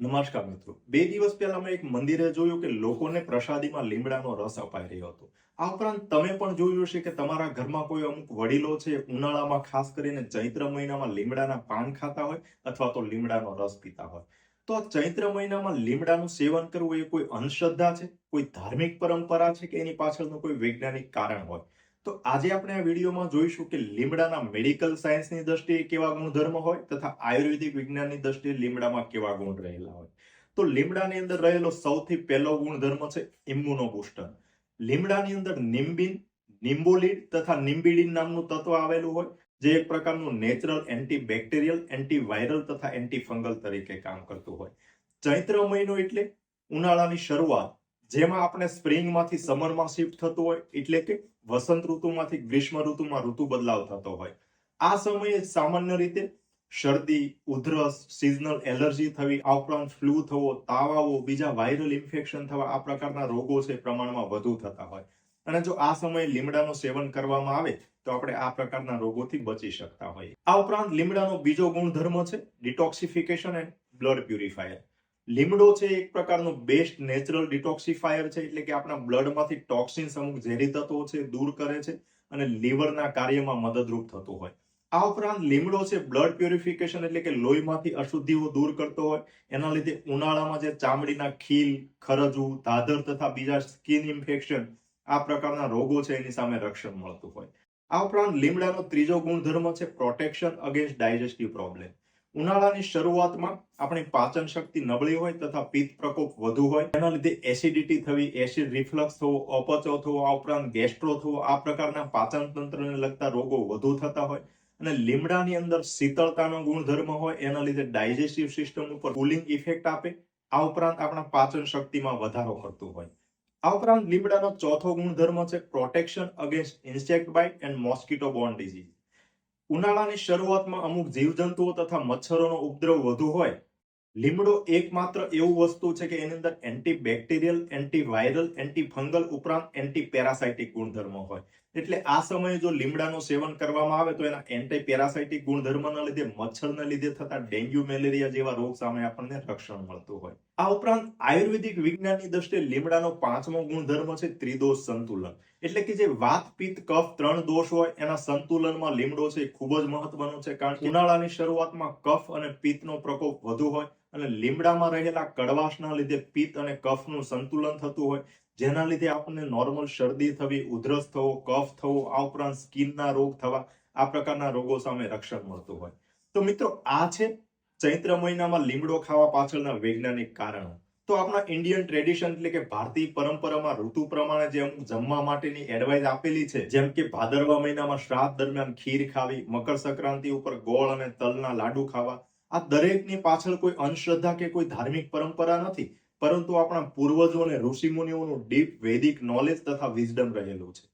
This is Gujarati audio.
નમસ્કાર મિત્રો. બે દિવસ પહેલા મેં એક મંદિરે જોયું કે લોકોને પ્રસાદીમાં લીમડાનો રસ અપાઈ રહ્યો હતો. આ ઉપરાંત તમે પણ જોયું હશે કે તમારા ઘરમાં કોઈ અમુક વડીલો છે, ઉનાળામાં ખાસ કરીને ચૈત્ર મહિનામાં લીમડાના પાન ખાતા હોય અથવા તો લીમડાનો રસ પીતા હોય. તો આ ચૈત્ર મહિનામાં લીમડાનું સેવન કરવું એ કોઈ અંધશ્રદ્ધા છે? કોઈ ધાર્મિક પરંપરા છે કે એની પાછળનું કોઈ વૈજ્ઞાનિક કારણ હોય? તો આજે આપણે આ વિડીયોમાં જોઈશું કે લીમડાના મેડિકલ સાયન્સની દ્રષ્ટિએ કેવા ગુણધર્મ હોય તથા આયુર્વેદિક વિજ્ઞાનની દ્રષ્ટિએ લીમડામાં કેવા ગુણ રહેલા હોય. તો લીમડાની અંદર રહેલો સૌથી પહેલો ગુણધર્મ છે ઇમ્યુનો બુસ્ટર લીમડાની અંદર નિમ્બિન, નિમ્બોલિડ તથા નિમ્બિડિન નામનું તત્વ આવેલું હોય, જે એક પ્રકારનું નેચરલ એન્ટીબેક્ટેરિયલ, એન્ટીવાયરલ તથા એન્ટીફંગલ તરીકે કામ કરતું હોય. ચૈત્ર મહિનો એટલે ઉનાળાની શરૂઆત જેમાં આપણે સ્પ્રિંગમાંથી સમરમાં શિફ્ટ થતું હોય, એટલે કે વસંત ઋતુમાંથી, ગ્રીષ્મ ઋતુમાં ઋતુ બદલાવ થતો હોય. આ સમયે સામાન્ય રીતે શરદી, ઉધરસ સિઝનલ એલર્જી થવી, આ ઉપરાંત ફ્લૂ થવો તાવ આવવો બીજા વાયરલ ઇન્ફેક્શન થવા, આ પ્રકારના રોગો છે પ્રમાણમાં વધુ થતા હોય. અને જો આ સમયે લીમડાનું સેવન કરવામાં આવે, તો આપણે આ પ્રકારના રોગોથી બચી શકતા હોઈએ. આ ઉપરાંત લીમડાનો બીજો ગુણધર્મ છે ડિટોક્સિફિકેશન એન્ડ બ્લડ પ્યુરિફાયર લીમડો છે એક પ્રકારનો બેસ્ટ નેચરલ ડિટોક્સિફાયર છે, એટલે કે આપણા બ્લડમાંથી ટોક્સિન્સ અમુક ઝેરી તત્વો છે, દૂર કરે છે અને લીવરના કાર્યમાં મદદરૂપ થતું હોય. આ ઉપરાંત લીમડો છે બ્લડ પ્યુરિફિકેશન એટલે કે લોહીમાંથી અશુદ્ધિઓ દૂર કરતો હોય. એના લીધે ઉનાળામાં જે ચામડીના ખીલ ખરજવું ધાધર તથા બીજા સ્કિન ઇન્ફેક્શન આ પ્રકારના રોગો છે એની સામે રક્ષણ મળતું હોય. આ ઉપરાંત લીમડાનો ત્રીજો ગુણધર્મ છે પ્રોટેક્શન અગેન્સ્ટ ડાયજેસ્ટિવ પ્રોબ્લેમ ઉનાળાની શરૂઆતમાં આપણી પાચન શક્તિ નબળી હોય તથા પિત્ત પ્રકોપ વધુ હોય એના લીધે એસિડિટી થવી, એસિડ રિફ્લક્સ થવો, અપચો થવો, આ ઉપરાંત ગેસ્ટ્રો થવો, આ પ્રકારના પાચન તંત્રને લગતા રોગો વધુ થતા હોય અને લીમડાની અંદર શીતળતાનો ગુણધર્મ હોય, એના લીધે ડાયજેસ્ટિવ સિસ્ટમ ઉપર કુલિંગ ઇફેક્ટ આપે, આ ઉપરાંત આપણા પાચન શક્તિમાં વધારો કરતું હોય. આ ઉપરાંત લીમડાનો ચોથો ગુણધર્મ છે protection against insect bite and mosquito borne disease. ઉનાળાની શરૂઆતમાં અમુક જીવજંતુઓ તથા મચ્છરોનો ઉપદ્રવ વધુ હોય, લીમડો એકમાત્ર એવું વસ્તુ છે કે એની અંદર એન્ટી બેક્ટેરિયલ એન્ટીવાયરલ એન્ટીફંગલ ઉપરાંત એન્ટી પેરાસાઇટિક ગુણધર્મો હોય. એટલે આ સમયે જો લીમડાનું સેવન કરવામાં આવે તો એના એન્ટી પેરાસાઇટિક ગુણધર્મના લીધે, મચ્છરને લીધે થતા ડેન્ગ્યુ, મેલેરિયા જેવા રોગ સામે આપણને રક્ષણ મળતું હોય. આ ઉપરાંત આયુર્વેદિક વિજ્ઞાનની દ્રષ્ટિએ લીમડાનો પાંચમો ગુણધર્મ છે ત્રિદોષ સંતુલન. એટલે કે જે વાત, પિત્ત, કફ ત્રણ દોષ હોય, એના સંતુલનમાં લીમડો છે ખૂબ જ મહત્વનો છે કારણ કે ઉનાળાની શરૂઆતમાં કફ અને પિત્તનો પ્રકોપ વધુ હોય અને લીમડામાં રહેલા કડવાશના લીધે પિત્ત અને કફનું સંતુલન થતું હોય જેના લીધે આપણને નોર્મલ શરદી થવી, ઉધરસ થવો, કફ થવો, આ ઉપરાંત સ્કિનના રોગ થવા, આ પ્રકારના રોગો સામે રક્ષણ મળતું હોય. તો મિત્રો, આ છે ચૈત્ર મહિનામાં લીમડો ખાવા પાછળના વૈજ્ઞાનિક કારણો. તો આપણા ઇન્ડિયન ટ્રેડિશન એટલે કે ભારતીય પરંપરામાં ઋતુ પ્રમાણે જે અમુક જમવા માટેની એડવાઇસ આપેલી છે, જેમ કે ભાદરવા મહિનામાં શ્રાદ્ધ દરમિયાન ખીર ખાવી, મકર સંક્રાંતિ ઉપર ગોળ અને તલના લાડુ ખાવા, આ દરેકની પાછળ કોઈ અંધશ્રદ્ધા કે કોઈ ધાર્મિક પરંપરા નથી. પરંતુ આપણા પૂર્વજો અને ઋષિમુનિઓનું ડીપ વૈદિક નોલેજ તથા વિઝડમ રહેલું છે.